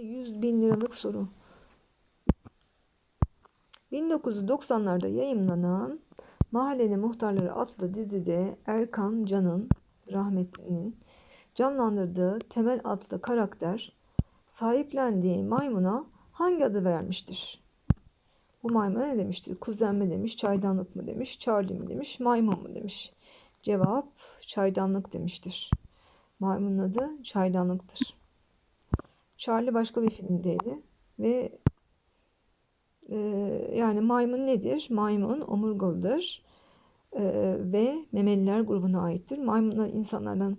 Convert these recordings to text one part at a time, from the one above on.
100 bin liralık soru. 1990'larda yayımlanan Mahallenin Muhtarları adlı dizide Erkan Can'ın rahmetlinin canlandırdığı Temel adlı karakter sahiplendiği maymuna hangi adı vermiştir? Bu maymuna ne demiştir? Kuzen mi demiş, çaydanlık mı demiş, Charlie mi demiş, maymun mu demiş? Cevap çaydanlık demiştir. Maymunun adı çaydanlıktır. Charlie başka bir filmdeydi ve e, yani maymun nedir? Maymun omurgalıdır e, ve memeliler grubuna aittir. Maymunlar insanlardan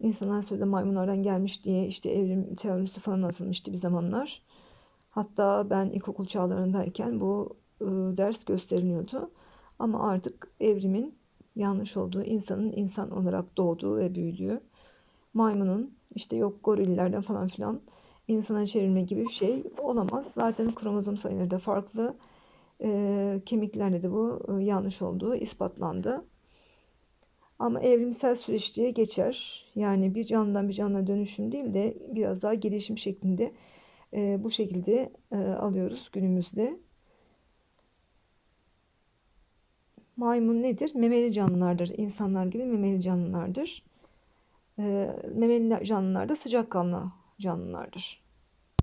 insanlar söyledi maymunlardan gelmiş diye işte evrim teorisi falan atılmıştı bir zamanlar. Hatta ben ilkokul çağlarındayken bu e, ders gösteriliyordu. Ama artık evrimin yanlış olduğu, insanın insan olarak doğduğu ve büyüdüğü, maymunun işte yok gorillerden falan filan insana çevirme gibi bir şey olamaz. Zaten kromozom sayıları da farklı. E, kemiklerle de bu e, yanlış olduğu ispatlandı. Ama evrimsel süreç diye geçer. Yani bir canlıdan bir canlıya dönüşüm değil de biraz daha gelişim şeklinde e, bu şekilde e, alıyoruz günümüzde. Maymun nedir? Memeli canlılardır. İnsanlar gibi memeli canlılardır. E, memeli canlılar da sıcakkanlı canlılardır.